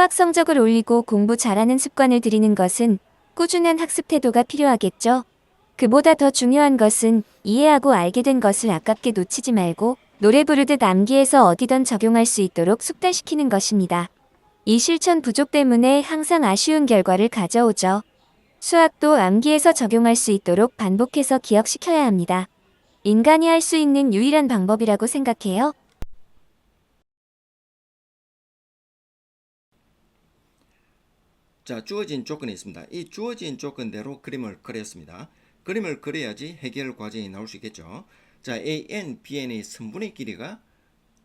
수학 성적을 올리고 공부 잘하는 습관을 들이는 것은 꾸준한 학습 태도가 필요하겠죠. 그보다 더 중요한 것은 이해하고 알게 된 것을 아깝게 놓치지 말고 노래 부르듯 암기해서 어디든 적용할 수 있도록 숙달시키는 것입니다. 이 실천 부족 때문에 항상 아쉬운 결과를 가져오죠. 수학도 암기해서 적용할 수 있도록 반복해서 기억시켜야 합니다. 인간이 할 수 있는 유일한 방법이라고 생각해요. 자, 주어진 조건이 있습니다. 이 주어진 조건대로 그림을 그렸습니다. 그림을 그려야지 해결 과정이 나올 수 있겠죠. 자, AN, BN의 선분의 길이가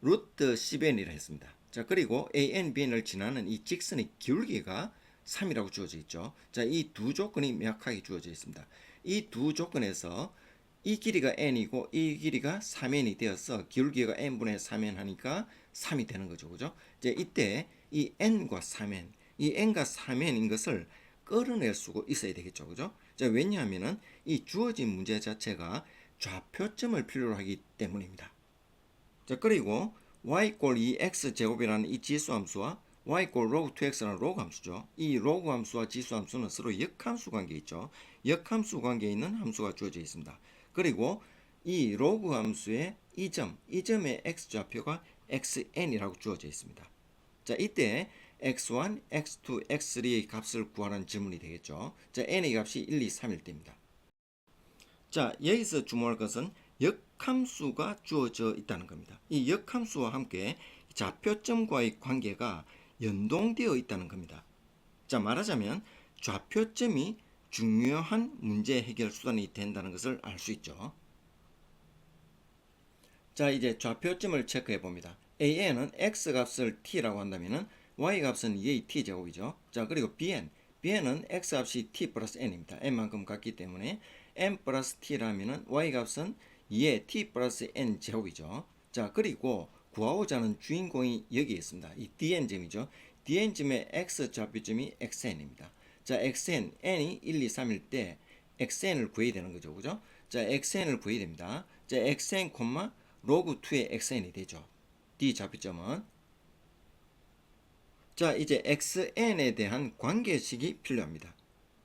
루트 10n이라 했습니다. 자, 그리고 AN, BN을 지나는 이 직선의 기울기가 3이라고 주어져 있죠. 자, 이 두 조건이 명확하게 주어져 있습니다. 이 두 조건에서 이 길이가 n이고 이 길이가 3n이 되어서 기울기가 n분의 3n 하니까 3이 되는 거죠. 그죠? 이제 이때 이 n과 3n, 이 n과 3n인 것을 끌어낼 수가 있어야 되겠죠. 그죠? 자, 왜냐하면은 이 주어진 문제 자체가 좌표점을 필요로 하기 때문입니다. 자, 그리고 y 꼴 2x 제곱이라는 이 지수 함수와 y 꼴 로그 2x라는 로그 함수죠. 이 로그 함수와 지수 함수는 서로 역함수 관계에 있죠. 역함수 관계에 있는 함수가 주어져 있습니다. 그리고 이 로그 함수의 이 점, 이 점의 x 좌표가 xn이라고 주어져 있습니다. 자, 이때 x1, x2, x3의 값을 구하라는 질문이 되겠죠. 자, n의 값이 1, 2, 3일 때입니다. 자, 여기서 주목할 것은 역함수가 주어져 있다는 겁니다. 이 역함수와 함께 좌표점과의 관계가 연동되어 있다는 겁니다. 자, 말하자면 좌표점이 중요한 문제 해결 수단이 된다는 것을 알 수 있죠. 자, 이제 좌표점을 체크해 봅니다. AN은 x 값을 t라고 한다면은 y 값은 2의 t 제곱이죠. 자, 그리고 bn, bn은 x 값이 t 플러스 n입니다. n만큼 같기 때문에 n 플러스 t라면은 y 값은 2의 t 플러스 n 제곱이죠. 자, 그리고 구하고자 하는 주인공이 여기 있습니다. 이 dn점이죠. dn점의 x 좌표점이 xn입니다. 자, xn, n이 1, 2, 3일 때 xn을 구해야 되는 거죠. 그죠? 자, xn을 구해야 됩니다. 자, xn, 로그 2의 xn이 되죠. D 좌표점은 자, 이제 xn에 대한 관계식이 필요합니다.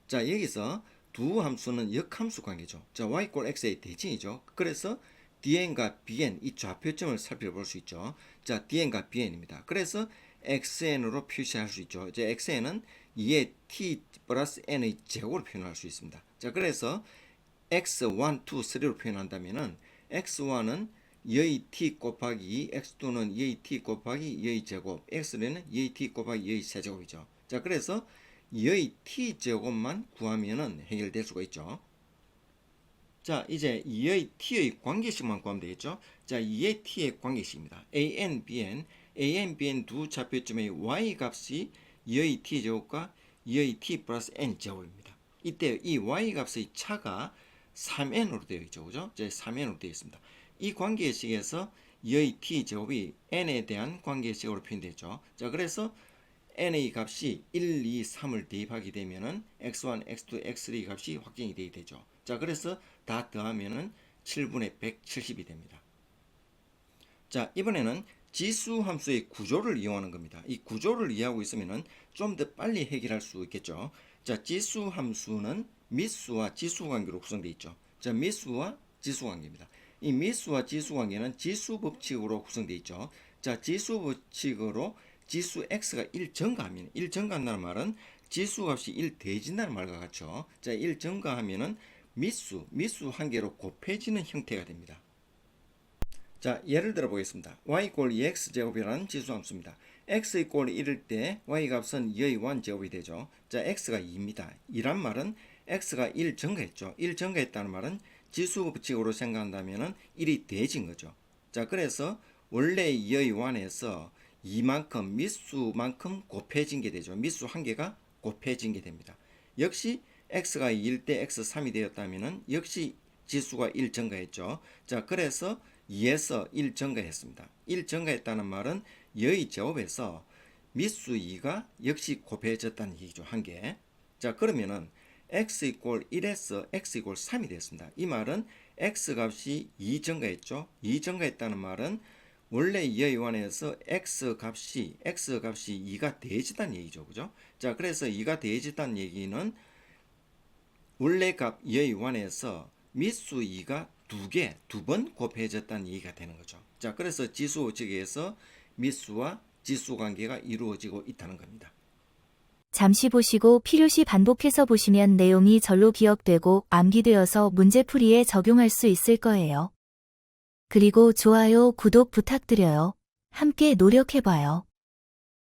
자, 여기서 두 함수는 역함수 관계죠. 자, y 꼴 x의 대칭이죠. 그래서 dn과 bn 이 좌표점을 살펴볼 수 있죠. 자, dn과 bn입니다. 그래서 xn으로 표시할 수 있죠. 이제 xn은 2의 t 플러스 n의 제곱으로 표현할 수 있습니다. 자, 그래서 x1, 2, 3로 표현한다면은 x1은 2의 t 곱하기 2, x2는 2의 t 곱하기 2의 제곱, x는 2의 t 곱하기 2의 세제곱이죠. 자, 그래서 2의 t 제곱만 구하면은 해결될 수가 있죠. 자, 이제 2의 t의 관계식만 구하면 되겠죠. 자, 2의 t의 관계식입니다. a n, b n, a n, b n 두 좌표점의 y 값이 2의 t 제곱과 2의 t 플러스 n 제곱입니다. 이때 이 y 값의 차가 3n으로 되어 있죠. 그죠? 이제 3n으로 되어 있습니다. 이 관계식에서 2의 t 제곱이 n에 대한 관계식으로 표현되죠. 자, 그래서 n의 값이 1, 2, 3을 대입하게 되면은 x1, x2, x3 값이 확정이 되게 되죠. 자, 그래서 다 더하면은 7분의 170이 됩니다. 자, 이번에는 지수 함수의 구조를 이용하는 겁니다. 이 구조를 이해하고 있으면은 좀 더 빨리 해결할 수 있겠죠. 자, 지수 함수는 미수와 지수 관계로 구성되어 있죠. 자, 미수와 지수 관계입니다. 이 미수와 지수 관계는 지수 법칙으로 구성되어 있죠. 자, 지수 법칙으로 지수 x가 1 증가하면 1 증가한다는 말은 지수 값이 1 대진다는 말과 같죠. 자, 1 증가하면은 미수, 미수 한 개로 곱해지는 형태가 됩니다. 자, 예를 들어 보겠습니다. y 이꼴 2x 제곱이라는 지수 함수입니다. x 이꼴 1일 때 y 값은 2의 1 제곱이 되죠. 자, x가 2입니다. 이란 말은 x가 1 증가했죠. 1 증가했다는 말은 지수 법칙으로 생각한다면은 1이 대진 거죠. 자, 그래서 원래 2의 1에서 이만큼 미수만큼 곱해진 게 되죠. 미수 한 개가 곱해진 게 됩니다. 역시 x가 2일 때 x3이 되었다면은 역시 지수가 1 증가했죠. 자, 그래서 2에서 1 증가했습니다. 1 증가했다는 말은 여의 제곱에서 미수 2가 역시 곱해졌다는 얘기죠. 한 개. 자, 그러면은 x 이꼴 1에서 x 이꼴 3이 됐습니다. 이 말은 x 값이 2 증가했죠. 2 증가했다는 말은 원래 이하의 완에서 x 값이 x 값이 2가 대해지다는 얘기죠. 그죠? 자, 그래서 2가 대해지다는 얘기는 원래 값 이하의 완에서 미수 2가 두 개, 두 번 곱해졌다는 얘기가 되는 거죠. 자, 그래서 지수 오측에서 미수와 지수 관계가 이루어지고 있다는 겁니다. 잠시 보시고 필요시 반복해서 보시면 내용이 절로 기억되고 암기되어서 문제풀이에 적용할 수 있을 거예요. 그리고 좋아요, 구독 부탁드려요. 함께 노력해봐요.